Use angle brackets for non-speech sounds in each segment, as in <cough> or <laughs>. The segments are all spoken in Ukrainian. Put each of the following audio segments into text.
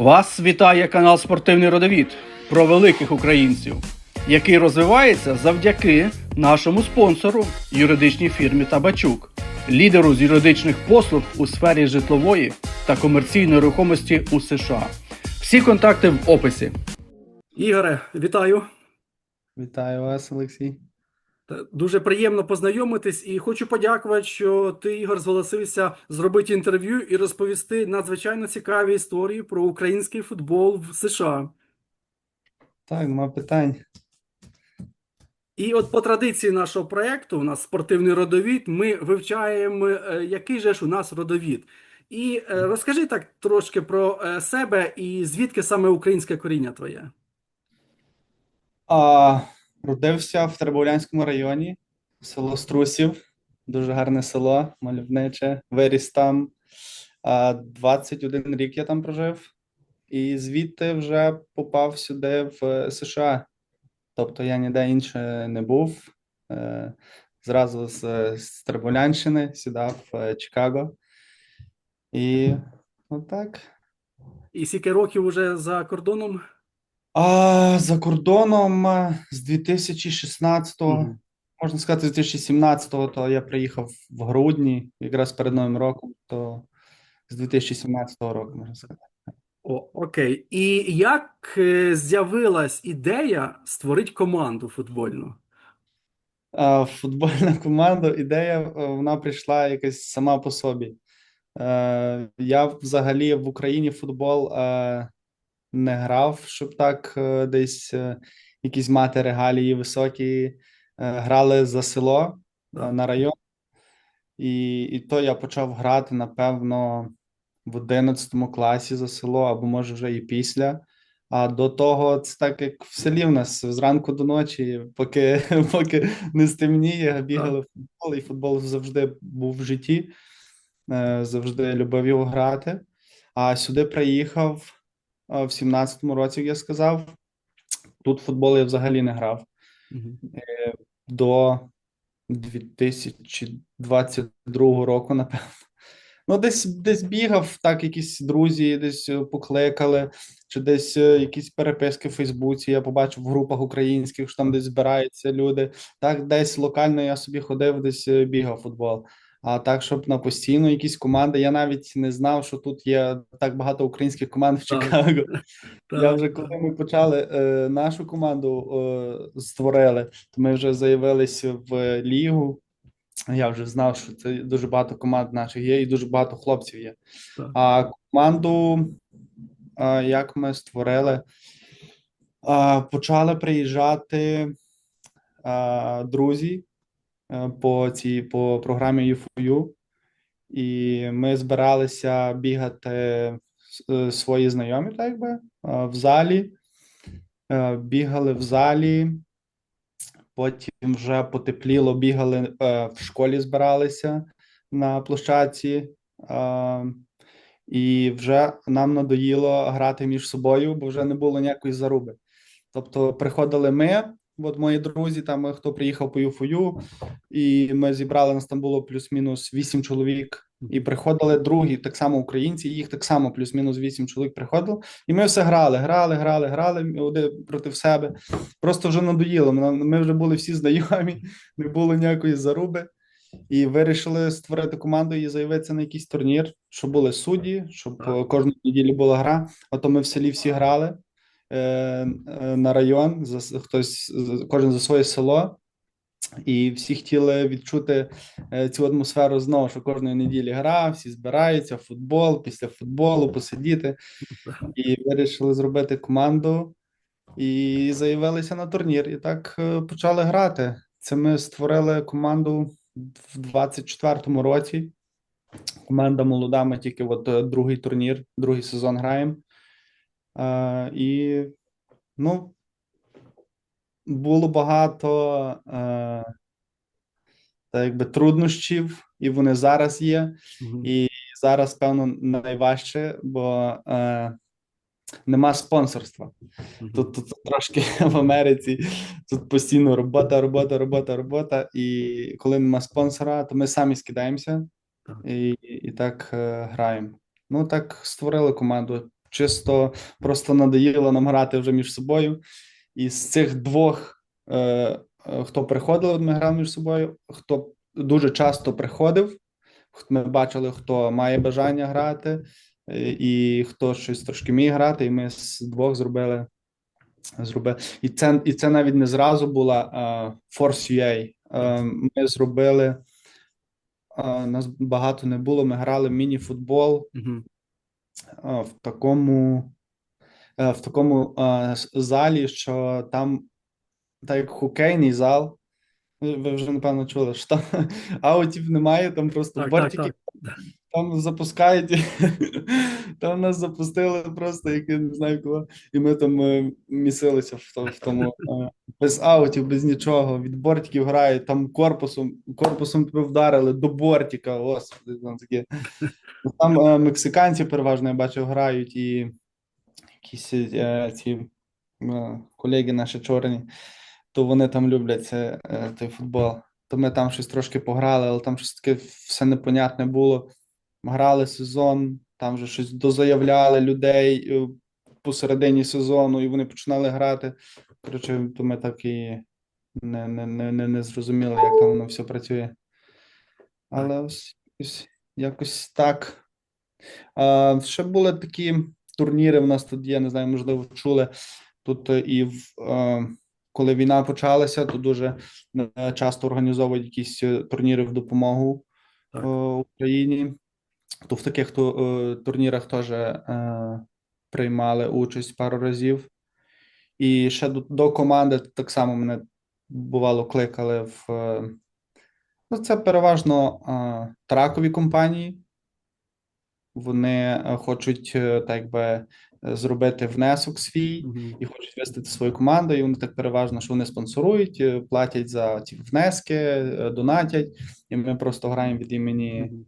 Вас вітає канал Спортивний Родовід про великих українців, який розвивається завдяки нашому спонсору юридичній фірмі Табачук, лідеру з юридичних послуг у сфері житлової та комерційної рухомості у США. Всі контакти в описі. Ігоре, вітаю. Вітаю вас, Олексій. Та Дуже приємно познайомитись і хочу подякувати, що ти, Ігор, зголосився зробити інтерв'ю і розповісти надзвичайно цікаві історії про український футбол в США. Так, нема питань. І от по традиції нашого проєкту, у нас спортивний родовід, ми вивчаємо, е, який же ж у нас родовід. І е, розкажи так трошки про е, себе і звідки саме українське коріння твоє. А, родився в Теребовлянському районі, село Струсів. Дуже гарне село, мальовниче. Виріс там. 21 рік я там прожив. І звідти вже попав сюди в США. Тобто я ніде інше не був. Е, Зразу з, з Теребовлянщини сюди в е, Чикаго. І отак. І скільки років уже за кордоном? А за кордоном е, з 2016-го, Мгм. можна сказати, з 2017-го, то я приїхав в грудні, якраз перед Новим роком, то з 2017 року, можна сказати. О, окей. І як е, з'явилась ідея створити команду футбольну? А футбольна команда, ідея, е, вона прийшла якась сама по собі. Е, Я взагалі в Україні футбол е, не грав, щоб так е, десь е, якісь мати регалії високі. Е, Грали за село на район. І, і то я почав грати, напевно, в 11 класі за село, або може вже і після. А до того це так, як в селі в нас зранку до ночі, поки, <laughs> поки не стемніє, бігали в футбол, і футбол завжди був в житті, завжди любив його грати. А сюди приїхав в 17-му році, як я сказав. Тут футбол я взагалі не грав Мгм. до 2022 року, напевно. Ну, десь десь бігав, так, якісь друзі десь е, покликали, чи десь е, якісь переписки в Фейсбуці. Я побачив в групах українських, що там десь збираються люди. Так, десь локально я собі ходив, десь е, бігав футбол. А так, щоб на постійно якісь команди, я навіть не знав, що тут є так багато українських команд в Так. Чикаго. <laughs> Я вже коли ми почали е, нашу команду е, створили, то ми вже заявились в лігу. Я вже знав, що це дуже багато команд наших є, і дуже багато хлопців є. так. А команду, е, як ми створили, е, почали приїжджати е, друзі по цій по програмі UFU, і ми збиралися бігати е, свої знайомі, так би, е, в залі. Е, Бігали в залі, потім вже потепліло, бігали е, в школі, збиралися на площадці. Е, І вже нам надоїло грати між собою, бо вже не було ніякої заруби. Тобто приходили ми, от мої друзі, там е, хто приїхав по ЮФОЮ, і ми зібрали нас там було плюс-мінус вісім чоловік. І приходили другі, так само українці, їх так само плюс-мінус вісім чоловік приходило. І ми все грали, грали, грали, грали один проти себе. Просто вже надоїло. Ми, вже були всі знайомі, <laughs> не було ніякої заруби. І вирішили створити команду і заявитися на якийсь турнір, щоб були судді, щоб Так. кожну неділю була гра. Ото ми в селі всі грали на район, за, хтось кожен за своє село. І всі хотіли відчути е, цю атмосферу знову, що кожної неділі гра, всі збираються, футбол, після футболу посидіти. І вирішили зробити команду і заявилися на турнір. І так е, почали грати. Це ми створили команду в 24-му році. Команда молода, ми тільки от е, другий турнір, другий сезон граємо. Е, і ну, було багато е, так якби труднощів, і вони зараз є. Мгм. І зараз, певно, найважче, бо е, нема спонсорства. Мгм. Тут, тут трошки в Америці тут постійно робота, робота, робота, робота. І коли нема спонсора, то ми самі скидаємося і, і так е, граємо. Ну так створили команду. Чисто просто надоїло нам грати вже між собою. І з цих двох, е, е, хто приходили, ми грали між собою, хто дуже часто приходив, ми бачили, хто має бажання грати, е, і хто щось трошки міг грати, і ми з двох зробили. зробили. І, це, і це навіть не зразу була е, Force UA. Е, ми зробили. Нас багато не було. Ми грали міні-футбол е, в такому, е, в такому залі, що там, так як хокейний зал. Ви вже напевно чули, що там <laughs> аутів немає, там просто Так, так, так. Там запускають. <laughs> Там нас запустили просто, як я не знаю кого. І ми там е, місилися в, то- в тому е, без аутів, без нічого. Від бортиків грають, там корпусом, корпусом тебе вдарили до бортика. Господи, там таке. Там е, мексиканці переважно я бачив, грають і якісь ці колеги наші чорні, то вони там люблять це, той футбол. То ми там щось трошки пограли, але там щось таке все непонятне було. Грали сезон, там вже щось дозаявляли людей е, посередині сезону, і вони починали грати. Коротше, то ми так і не, не, не, не, не зрозуміли, як там воно все працює. Але ось якось, якось так. А, ще були такі турніри. В нас тут є, не знаю, можливо, чули. Тут е, і в, е, коли війна почалася, то дуже часто організовують якісь турніри в допомогу Так. Україні. То в таких е, турнірах теж е, приймали участь пару разів. І ще до, до команди так само мене бувало кликали в. е, Ну, це переважно е, тракові компанії. Вони хочуть так би зробити внесок свій Мгм. і хочуть вести свою команду. І вони так переважно, що вони спонсорують, платять за ці внески, донатять, і ми просто граємо від імені Мгм.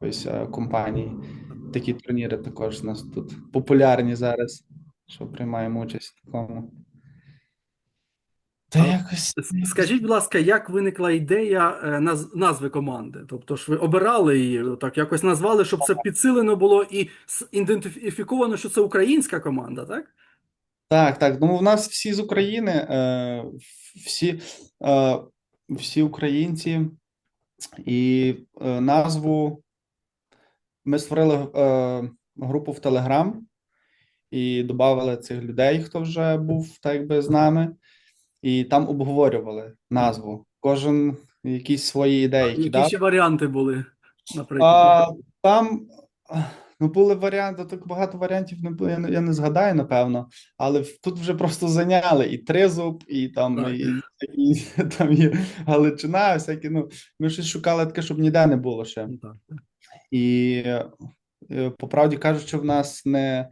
Якоїсь е, компанії. Такі турніри також у нас тут популярні зараз, що приймаємо участь в такому. Та якось Скажіть, будь ласка, як виникла ідея е, назви команди? Тобто ж ви обирали її, так якось назвали, щоб це підсилено було і ідентифіковано, що це українська команда, так? Так, так. Ну, в нас всі з України, е, всі, всі українці, і назву ми створили е, групу в Телеграм і додали цих людей, хто вже був так якби з нами, і там обговорювали назву. Кожен якісь свої ідеї Які кидав. ще варіанти були, наприклад? А, там ну, були варіанти, так багато варіантів не було, я не, я не згадаю, напевно, але тут вже просто зайняли і тризуб, і там, і, і, там є Галичина, всякі, ну, ми щось шукали таке, щоб ніде не було ще. Ну, так. І е, по правді кажучи, в нас не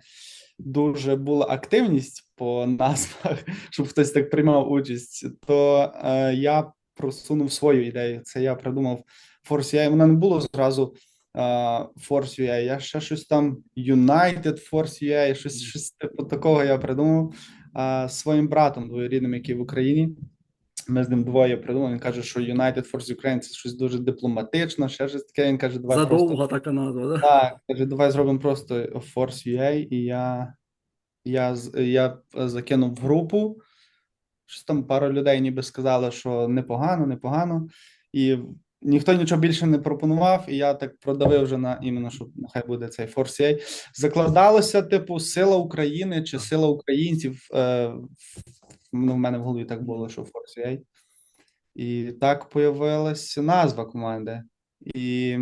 дуже була активність по назвах, <laughs> щоб хтось так приймав участь, то е, я просунув свою ідею. Це я придумав Force UA. Вона не було зразу е, Force UA. Я ще щось там United Force UA, щось, щось типу такого я придумав е, своїм братом двоюрідним, який в Україні. Ми з ним двоє придумали. Він каже, що United Force Ukraine це щось дуже дипломатично, ще щось таке. Він каже, давай просто така назва, так? так, каже, давай зробимо просто Force UA, і я, я, я закинув в групу. Щось там пару людей ніби сказали, що непогано, непогано. І ніхто нічого більше не пропонував, і я так продавив вже на іменно, що нехай буде цей Force UA. Закладалося, типу, сила України чи сила українців. Е, ну, в мене в голові так було, що Force UA. І так появилася назва команди. І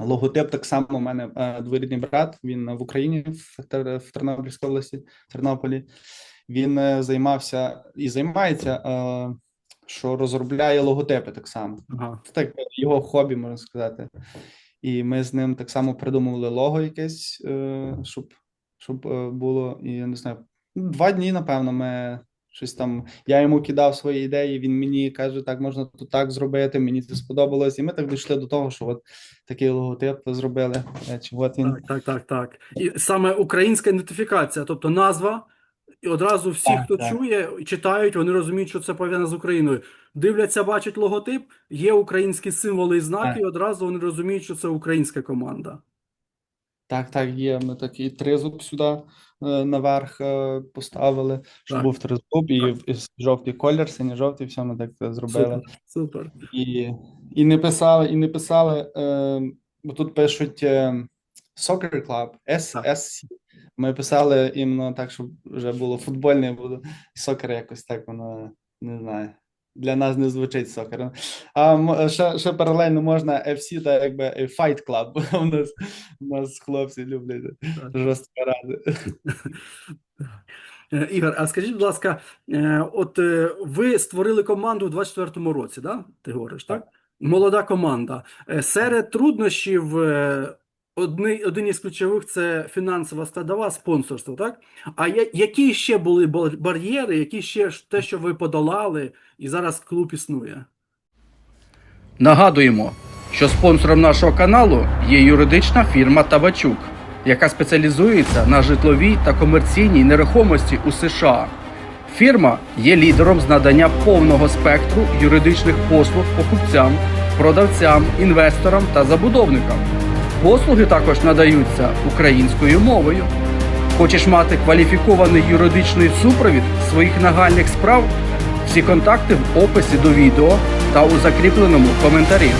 Логотип так само у мене е, двоюрідний брат. Він в Україні в, в Тернопільській області, в Тернополі. Він е, займався і займається, е, що розробляє логотипи так само. Ага. Це так його хобі, можна сказати. І ми з ним так само придумували лого якесь, щоб, щоб було, і я не знаю, два дні, напевно, ми щось там. Я йому кидав свої ідеї. Він мені каже, так можна тут так зробити. Мені це сподобалось. І ми так дійшли до того, що от такий логотип зробили. Речі, от він. Так, так, так, так. І саме українська ідентифікація, тобто назва, і одразу всі, Так, хто так. чує, читають, вони розуміють, що це пов'язано з Україною. Дивляться, бачать логотип, є українські символи і знаки, Так. і одразу вони розуміють, що це українська команда. Так, так, є. Ми такий тризуб сюди е, наверх е, поставили, щоб був тризуб, і, і жовтий колір, синьо-жовтий, все ми так е, зробили. Супер. І, і не писали, і не писали, е, бо тут пишуть е, Soccer Club, SSC. Ми писали іменно так, щоб вже було футбольне, бо сокер якось так воно не знаю. Для нас не звучить сокер. А ще, ще паралельно можна FC, та якби Fight Club. <laughs> У нас, у нас хлопці люблять Так. жорстко ради. <laughs> Ігор, а скажіть, будь ласка, е, от е, ви створили команду у 24-му році, да? Ти говориш, так? Молода команда. Е, Серед труднощів е, одни, один із ключових це фінансова складова, спонсорство, так? А я- які ще були бар'єри, які ще те, що ви подолали, і зараз клуб існує? Нагадуємо, що спонсором нашого каналу є юридична фірма Табачук, яка спеціалізується на житловій та комерційній нерухомості у США. Фірма є лідером з надання повного спектру юридичних послуг покупцям, продавцям, інвесторам та забудовникам. Послуги також надаються українською мовою. Хочеш мати кваліфікований юридичний супровід своїх нагальних справ? Всі контакти в описі до відео та у закріпленому коментарі.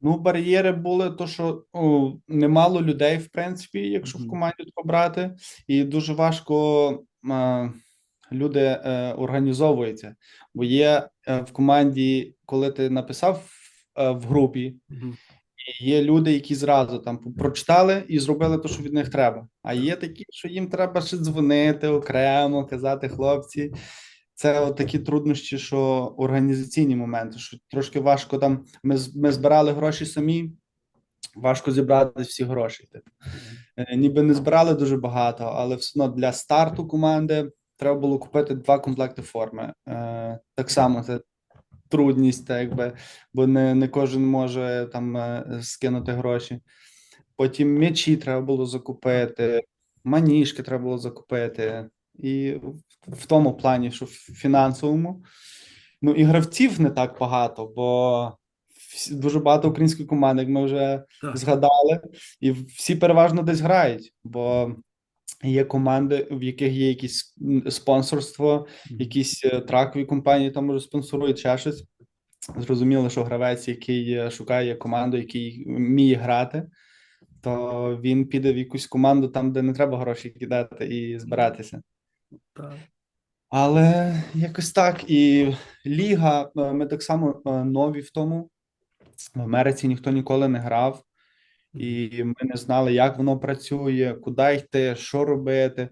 Ну, бар'єри були, то що о, немало людей, в принципі, якщо в команді тако брати, і дуже важко е, люди е, організовуються. Бо є е, в команді, коли ти написав е, в групі, і є люди, які зразу там прочитали і зробили те, що від них треба. А є такі, що їм треба ще дзвонити окремо, казати хлопці. Це от такі труднощі, що організаційні моменти, що трошки важко там. Ми, ми збирали гроші самі, важко зібрати всі гроші. Типу. Е, Ніби не збирали дуже багато, але все одно для старту команди треба було купити два комплекти форми. Е, так само це трудність, так якби, бо не, не кожен може там е, скинути гроші. Потім м'ячі треба було закупити, маніжки треба було закупити. І в- в тому плані, що в фінансовому. Ну, і гравців не так багато, бо дуже багато українських команд, як ми вже Так. згадали, і всі переважно десь грають, бо є команди, в яких є якісь спонсорство, якісь е, тракові компанії там може спонсорують ще щось. Зрозуміло, що гравець, який е, шукає команду, який вміє грати, то він піде в якусь команду там, де не треба гроші кидати і збиратися. Так. Але якось так. І ліга, е, ми так само нові в тому. В Америці ніхто ніколи не грав, і ми не знали, як воно працює, куди йти, що робити.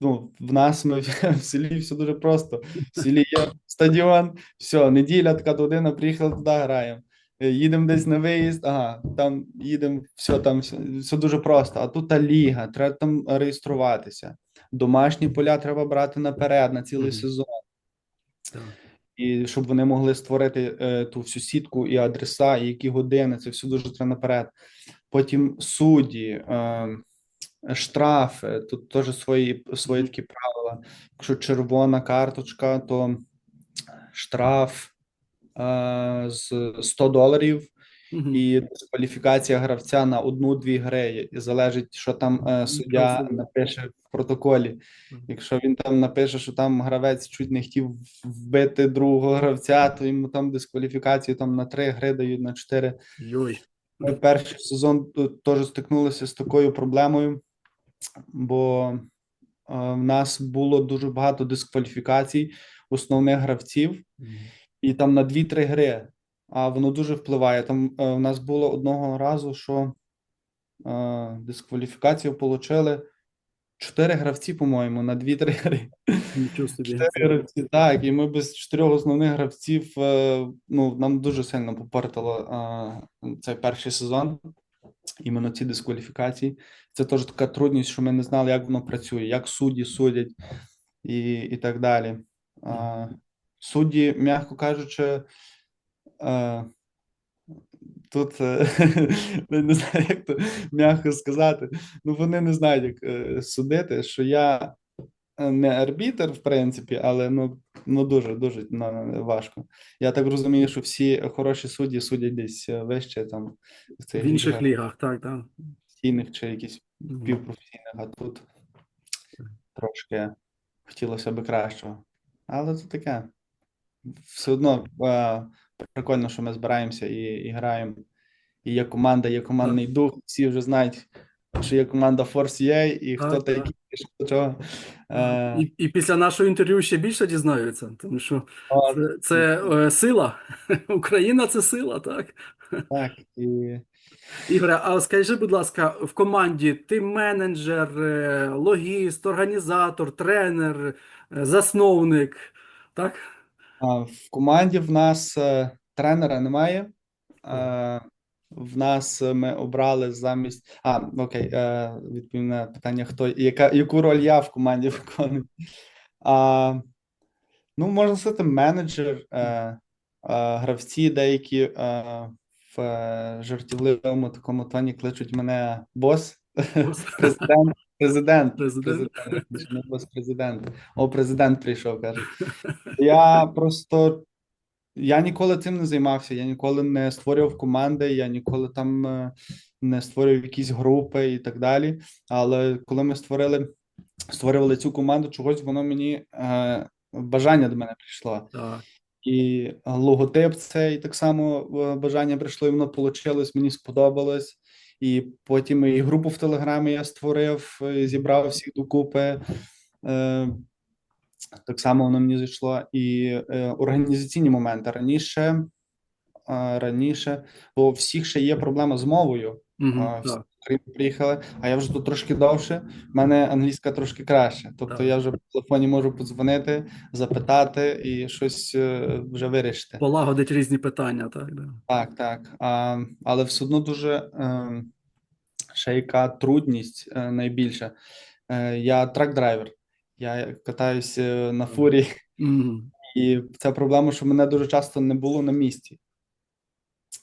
Ну, в нас ми в <laughs> селі все дуже просто. В селі є стадіон, все, неділя, така година, приїхали туди, граємо. Е, Їдемо десь на виїзд, ага, там їдемо, все там все, все дуже просто. А тут та ліга, треба там реєструватися. Домашні поля треба брати наперед на цілий сезон. І щоб вони могли створити е, ту всю сітку і адреса, і які години, це все дуже треба наперед. Потім судді, е, штрафи, тут теж свої, свої такі правила. Якщо червона карточка, то штраф е, з 100 доларів Мгм. і дискваліфікація гравця на одну-дві гри. І залежить, що там е, суддя Розумію. напише в протоколі. Якщо він там напише, що там гравець чуть не хотів вбити другого гравця, то йому там дискваліфікацію там на три гри дають на чотири. Йой. Ми перший сезон е, теж стикнулися з такою проблемою, бо е, в нас було дуже багато дискваліфікацій основних гравців, і там на 2-3 гри. А воно дуже впливає. Там е, в нас було одного разу, що е, дискваліфікацію отримали чотири гравці, по-моєму, на 2-3 гри. Нічого собі. Чотири гравці, так, і ми без чотирьох основних гравців, е, ну, нам дуже сильно попортило е, цей перший сезон. Іменно ці дискваліфікації. Це теж така трудність, що ми не знали, як воно працює, як судді судять і, і так далі. Е, судді, м'яко кажучи, е, тут е, <laughs> не знаю, як то м'яко сказати. Ну, вони не знають, як е, судити, що я е, не арбітер, в принципі, але ну, ну дуже дуже ну, важко. Я так розумію, що всі хороші судді судять десь вище там в цих В інших лігах. так, так. професійних чи якісь півпрофесійних, а тут трошки хотілося б кращого. Але це таке. Все одно прикольно, що ми збираємося і, і граємо. І є команда, є командний дух. Всі вже знають, що є команда Force UA і хто та який що чого. Е, І, і після нашого інтерв'ю ще більше дізнаються, тому що а, це, це е, сила. <laughs> Україна це сила, так? так, і Ігоре, а скажи, будь ласка, в команді ти менеджер, е, логіст, організатор, тренер, е, засновник, так? В команді в нас е, тренера немає. В нас е, ми обрали замість. А, окей, е, відповім на питання, хто яка, яку роль я в команді <laughs> виконую. А, ну, можна сказати, менеджер, е, гравці деякі е, в жартівливому такому тоні кличуть мене бос, <laughs> президент, президент, Президент. президент, президент. О, президент прийшов, каже. Я просто я ніколи цим не займався. Я ніколи не створював команди, я ніколи там е, не створював якісь групи і так далі. Але коли ми створили створювали цю команду, чогось воно мені е, бажання до мене прийшло. Так. І логотип цей так само е, бажання прийшло, і воно вийшло, мені сподобалось. І потім і групу в Телеграмі я створив, зібрав всіх докупи. Е, так само воно мені зайшло. І е, організаційні моменти. Раніше, е, раніше, бо всіх ще є проблема з мовою. Угу, А, так. Україну приїхали, а я вже тут трошки довше. в мене англійська трошки краще. Тобто Так. я вже по телефоні можу подзвонити, запитати і щось е, вже вирішити. Полагодить різні питання, так. Да. Так, так. А, але все одно дуже е, ще яка трудність е, найбільша. Я трак-драйвер. Я катаюся на фурі, Мгм. і ця проблема, що мене дуже часто не було на місці.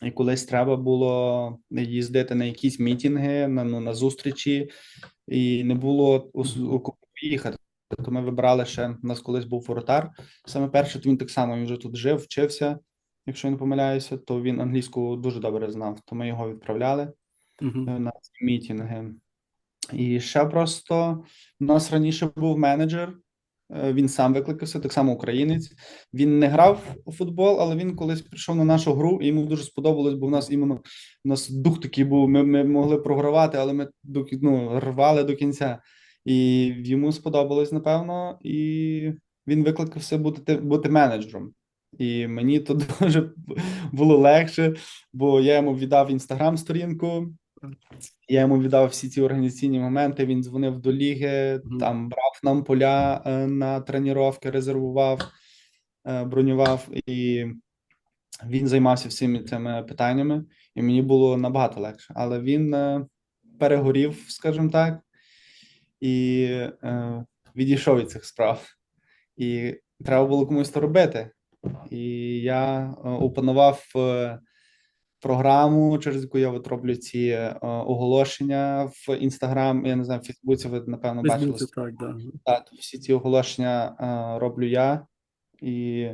І колись треба було їздити на якісь мітинги, на, ну, на зустрічі, і не було у, с- у кого поїхати. То ми вибрали ще, у нас колись був воротар. Саме перший, то він так само він вже тут жив, вчився, якщо я не помиляюся, то він англійську дуже добре знав, то ми його відправляли Мгм. е, на ці мітинги. І ще просто у нас раніше був менеджер, він сам викликався, так само українець. Він не грав у футбол, але він колись прийшов на нашу гру, і йому дуже сподобалось, бо в нас іменно у нас дух такий був. Ми, ми могли програвати, але ми ну, рвали до кінця. І йому сподобалось, напевно, і він викликався бути, бути менеджером. І мені то <laughs> дуже було легше, бо я йому віддав інстаграм-сторінку, я йому віддав всі ці організаційні моменти. Він дзвонив до ліги, Мгм. там брав нам поля е, на тренування, резервував, е, бронював, і він займався всіми цими питаннями, і мені було набагато легше. Але він е, перегорів, скажімо так, і відійшов від цих справ. І треба було комусь то робити. І я опанував програму, через яку я от роблю ці е, оголошення в Інстаграм. Я не знаю, в Фейсбуці ви напевно бачили. Так, да. Так, всі ці оголошення е, роблю я. І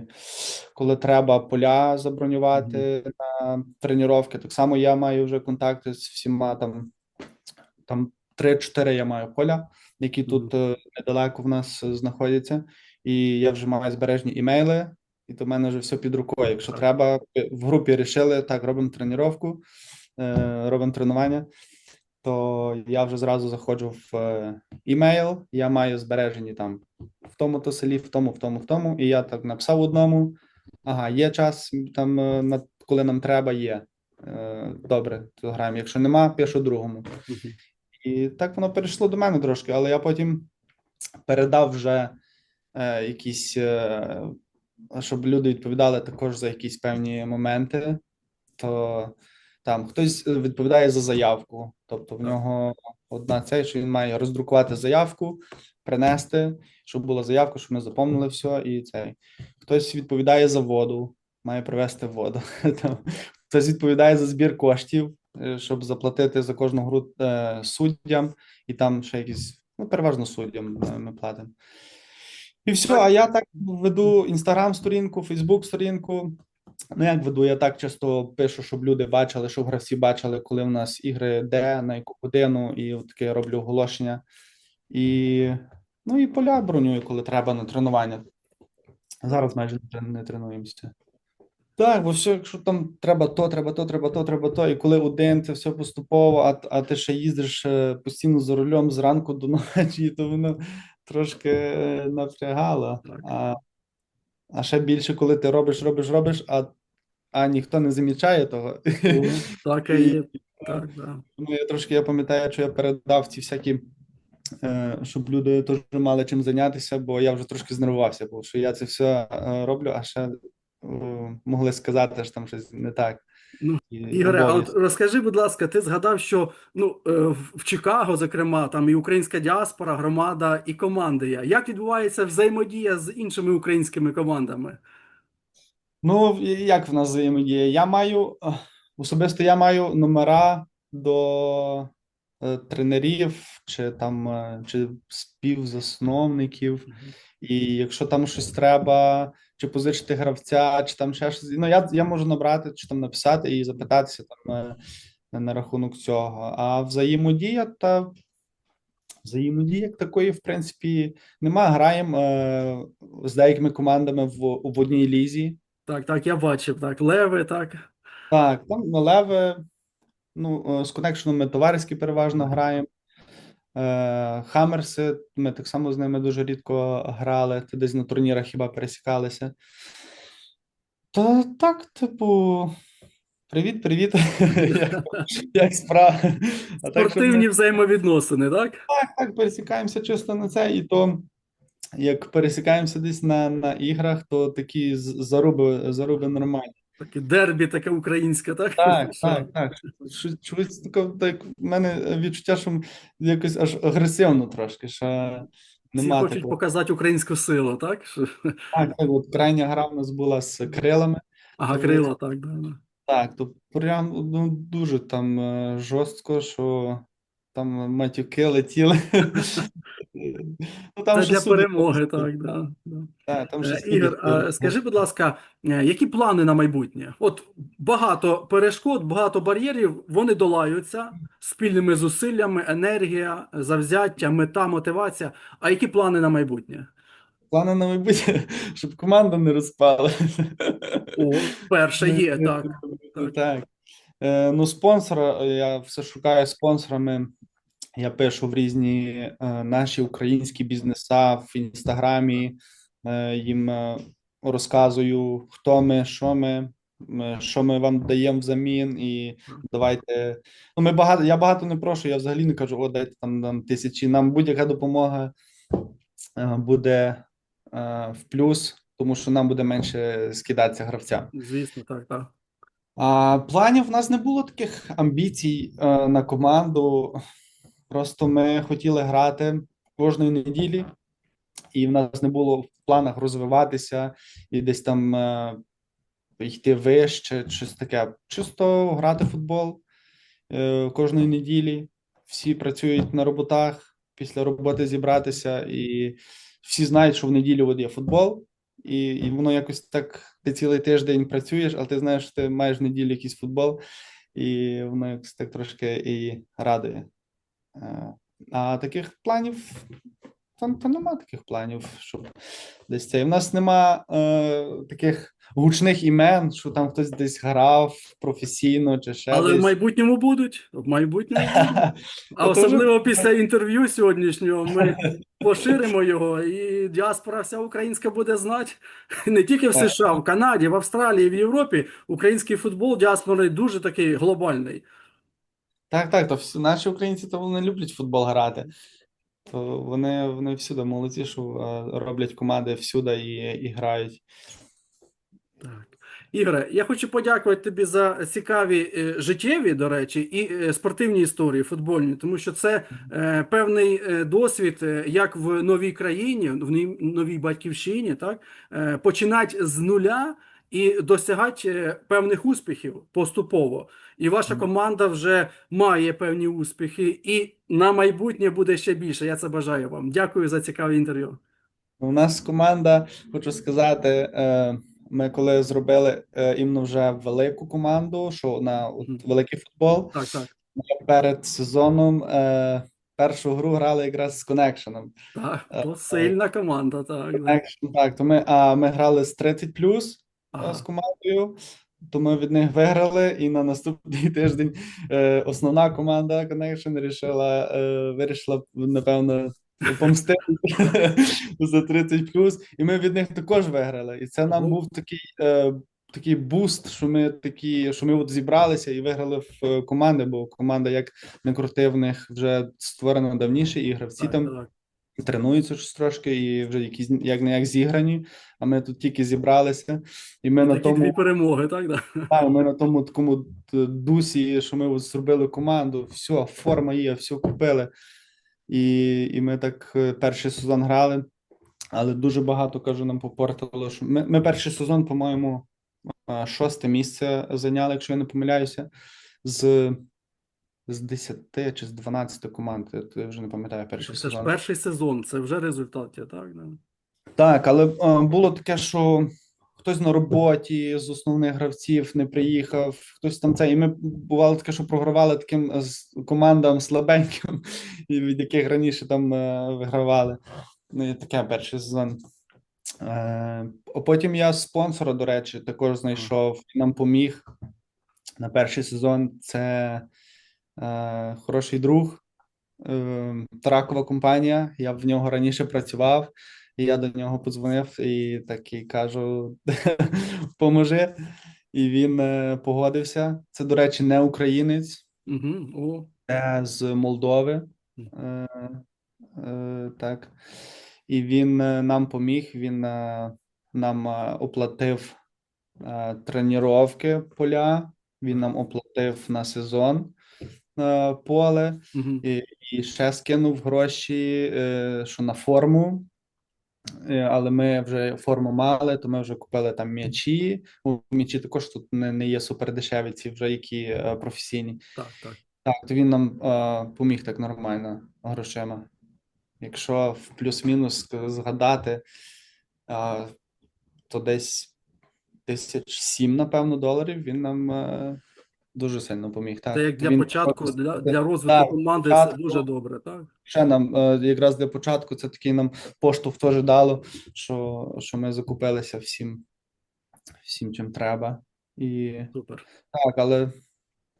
коли треба поля забронювати на тренування, так само я маю вже контакти з всіма там, там 3-4 я маю поля, які тут е, недалеко в нас е, знаходяться. І я вже маю збережні імейли, і то в мене вже все під рукою. Якщо Так. треба, в групі рішили, так, робимо тренування, е, робимо тренування, то я вже зразу заходжу в е, імейл, я маю збережені там в тому то селі, в тому, в тому, в тому. І я так написав одному. Ага, є час там, е, коли нам треба, є. Добре, то граємо. Якщо нема, пишу другому. І так воно перейшло до мене трошки, але я потім передав вже е, якісь, е, щоб люди відповідали також за якісь певні моменти. То там хтось відповідає за заявку, тобто в нього одна цей, що він має роздрукувати заявку, принести, щоб була заявка, щоб ми заповнили все, і цей. Хтось відповідає за воду, має привезти воду. <laughs> Хтось відповідає за збір коштів, е, щоб заплатити за кожну гру е, суддям, і там ще якісь, ну, переважно суддям е, ми платимо. І все, а я так веду інстаграм-сторінку, фейсбук-сторінку, Ну, як веду, я так часто пишу, щоб люди бачили, щоб гравці бачили, коли в нас ігри де, на яку годину, і от таке роблю оголошення. І, ну, і поля бронюю, коли треба на тренування. Зараз майже не тренуємося. Так, бо все, якщо там треба то, треба то, треба то, треба то, і коли один це все поступово, а, а ти ще їздиш е, постійно за рулем зранку до ночі, то воно трошки напрягало. А, а ще більше, коли ти робиш, робиш, робиш, а, а ніхто не замічає того. Ну, Так і <laughs> є. Так, да. Ну, я трошки я пам'ятаю, що я передав ці всякі, е, щоб люди теж мали чим зайнятися, бо я вже трошки знервувався, бо що я це все е, роблю, а ще е, могли сказати, що там щось не так. Ну, Ігоре, а от розкажи, будь ласка, ти згадав, що ну е, в Чикаго, зокрема, там і українська діаспора, громада, і команди є. Як відбувається взаємодія з іншими українськими командами? Ну, як в нас взаємодія? Я маю особисто я маю номера до тренерів чи там е, чи співзасновників. І якщо там щось треба, чи позичити гравця, чи там ще щось. Ну, я, я можу набрати, чи там написати і запитатися там е, на, на рахунок цього. А взаємодія та взаємодії як такої, в принципі, нема. Граємо е, з деякими командами в, в одній лізі. Так, так, я бачив, так, леви, так. Так, там на леви, ну, е, з коннекшеном ми товариські переважно граємо. Хаммерси, ми так само з ними дуже рідко грали, то десь на турнірах хіба пересікалися. Та так, типу, привіт, привіт. <laughs> Як, справа? Спортивні взаємовідносини, так? так, так, пересікаємося чисто на це, і то як пересікаємося десь на, на іграх, то такі заруби, заруби нормальні. Таке дербі, таке українське, так? Так, <laughs> так, так. Чогось таке, так, в мене відчуття, що якось аж агресивно трошки, що Всі хочуть такого. показати українську силу, так? Так, так, от крайня гра в нас була з крилами. Ага, Тому- крила, так, да, да. Так, то прям ну, дуже там е, жорстко, що там матюки летіли. Ну, там Це для судді перемоги, так, да, да. Так, там ще Е, Ігор, а скажи, будь ласка, е, які плани на майбутнє? От багато перешкод, багато бар'єрів, вони долаються спільними зусиллями, енергія, завзяття, мета, мотивація. А які плани на майбутнє? Плани на майбутнє, <laughs> щоб команда не розпала. О, перше є, <laughs> так. Так. так. Е, ну, спонсора, я все шукаю спонсорами. Я пишу в різні е, наші українські бізнеса в інстаграмі, е, їм е, розказую, хто ми, що ми, що ми вам даємо взамін, і давайте. Ну, ми багато, я багато не прошу, я взагалі не кажу, о, дайте там нам тисячі. Нам будь-яка допомога е, буде е, в плюс, тому що нам буде менше скидатися гравцям. Звісно, так, так. А планів в нас не було таких амбіцій на команду. Просто ми хотіли грати кожної неділі, і в нас не було в планах розвиватися і десь там е, йти вище, щось таке. Чисто грати в футбол е, кожної неділі. Всі працюють на роботах, після роботи зібратися, і всі знають, що в неділю от є футбол. І, і воно якось так, ти цілий тиждень працюєш, але ти знаєш, що ти маєш в неділю якийсь футбол, і воно якось так трошки і радує. Е, А таких планів там, там нема таких планів, щоб десь це. І в нас нема е, таких гучних імен, що там хтось десь грав професійно чи ще Але в майбутньому будуть. В майбутньому. <laughs> А особливо після інтерв'ю сьогоднішнього ми <laughs> поширимо його, і діаспора вся українська буде знати <laughs> не тільки в США, в Канаді, в Австралії, в Європі. Український футбол діаспори дуже такий глобальний. Так, так, то всі наші українці то вони люблять футбол грати. То вони, вони всюди молодці, що роблять команди всюди і, і грають. Так. Ігоре, я хочу подякувати тобі за цікаві е, життєві, до речі, і е, спортивні історії футбольні, тому що це е, певний е, досвід, як в новій країні, в новій батьківщині, так е, починати з нуля і досягати е, певних успіхів поступово. І ваша команда вже має певні успіхи, і на майбутнє буде ще більше. Я це бажаю вам. Дякую за цікаве інтерв'ю. У нас команда, хочу сказати, е, Ми коли зробили е, іменно вже велику команду, що на от, великий футбол, Так, так. ми перед сезоном е, першу гру грали якраз з Коннекшеном. Так, то сильна команда, так. Connection, так, то ми, а ми грали з 30 плюс Ага. з командою, то ми від них виграли, і на наступний <laughs> тиждень е, основна команда Connection рішила, е, вирішила, напевно, помстити <laughs> за 30 плюс, і ми від них також виграли. І це нам був такий. Е, Такий буст, що ми такі, що ми от зібралися і виграли в команди, бо команда, як не крути, в них вже створено давніше, і гравці Так, там так. Тренуються щось трошки і вже якісь як не як зіграні. А ми тут тільки зібралися, і ми на Такі дві перемоги, так? Да? та, ми на тому такому дусі, що ми от зробили команду, все, форма є, все купили. І, і ми так е, перший сезон грали, але дуже багато кажу, нам попортило. Що ми, ми перший сезон, по-моєму, е, шосте місце зайняли, якщо я не помиляюся, з, з 10 чи з 12 команд. Я, вже не пам'ятаю перший Це ж сезон. перший сезон, це вже результат, так? Да? Так, але е, було таке, що хтось на роботі з основних гравців не приїхав, хтось там це. І ми бувало таке, що програвали таким е, командам слабеньким, <laughs> від яких раніше там е, вигравали. Ну, і таке перший сезон. А потім я спонсора, до речі, також знайшов нам поміг на перший сезон. Це е, хороший друг, е, тракова компанія. Я в нього раніше працював. І я до нього подзвонив і такий кажу: <laughs> поможи. І він е, погодився. Це, до речі, не українець, Угу. З Молдови. Е, е, так. І він нам поміг, він нам оплатив тренування поля, він нам оплатив на сезон поле. угу. І, і ще скинув гроші, е, що на форму. Е, Але ми вже форму мали, то ми вже купили там м'ячі. У м'ячі також тут не, не є супер дешеві, ці вже які е, професійні. Так, так. Так, то він нам е, поміг так нормально грошима. Якщо в плюс-мінус згадати, е, то десь тисяч сім, напевно, доларів він нам дуже сильно поміг. Так, Це як для Він початку, для, для розвитку Так, команди це дуже добре, так? ще нам е, якраз для початку це такий нам поштовх теж дало, що, що ми закупилися всім, всім, чим треба. І Супер. так, але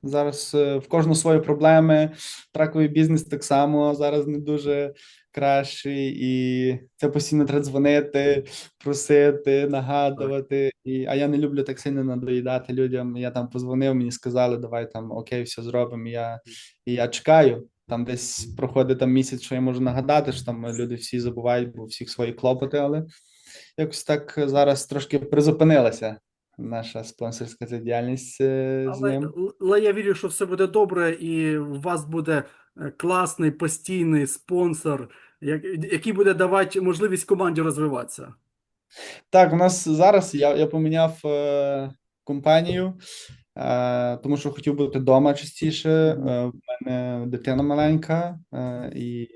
зараз е, в кожну свої проблеми. Траковий бізнес так само зараз не дуже кращий, і це постійно треба дзвонити, просити, нагадувати. І, а я не люблю так сильно надоїдати людям. Я там позвонив, мені сказали, давай там окей, все зробимо. І я, і я чекаю. Там десь проходить там місяць, що я можу нагадати, що там люди всі забувають, бо у всіх свої клопоти, але якось так зараз трошки призупинилася наша спонсорська ця діяльність е, з Але, ним. але я вірю, що все буде добре, і у вас буде е, класний постійний спонсор, як- який буде давати можливість команді розвиватися. Так, у нас зараз я, я поміняв е, компанію, е, тому що хотів бути вдома частіше. Е, в мене дитина маленька, е, і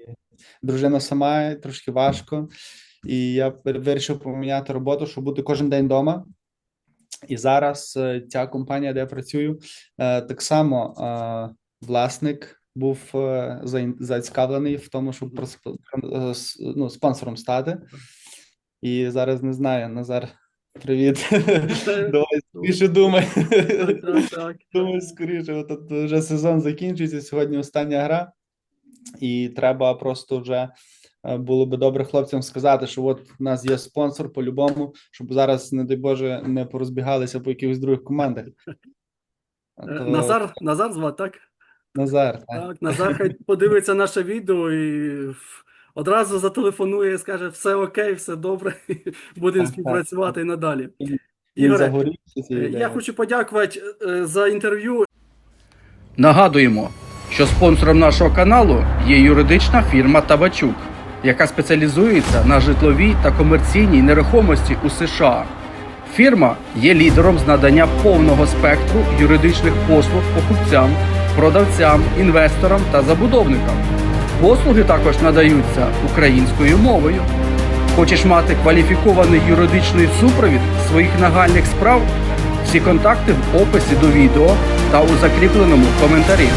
дружина сама, і трошки важко. І я вир- вирішив поміняти роботу, щоб бути кожен день вдома. І зараз е, ця компанія, де я працюю, е, так само е, власник був зацікавлений в тому, щоб ну, спонсором стати. І зараз не знаю, Назар, привіт. <laughs> Давай скоріше думай. <laughs> Думай скоріше. От вже сезон закінчується. Сьогодні остання гра, і треба просто вже було би добре хлопцям сказати, що от у нас є спонсор по-любому, щоб зараз, не дай Боже, не порозбігалися по якихось других командах. А Е, то- Назар, Назар звати, так? Назар, так. Так, Назар хай подивиться наше відео і одразу зателефонує і скаже: все окей, все добре, <laughs> будемо співпрацювати і надалі. Ігоре, е, я хочу подякувати е, за інтерв'ю. Нагадуємо, що спонсором нашого каналу є юридична фірма Табачук, яка спеціалізується на житловій та комерційній нерухомості у США. Фірма є лідером з надання повного спектру юридичних послуг покупцям, продавцям, інвесторам та забудовникам. Послуги також надаються українською мовою. Хочеш мати кваліфікований юридичний супровід своїх нагальних справ? Всі контакти в описі до відео та у закріпленому коментарі.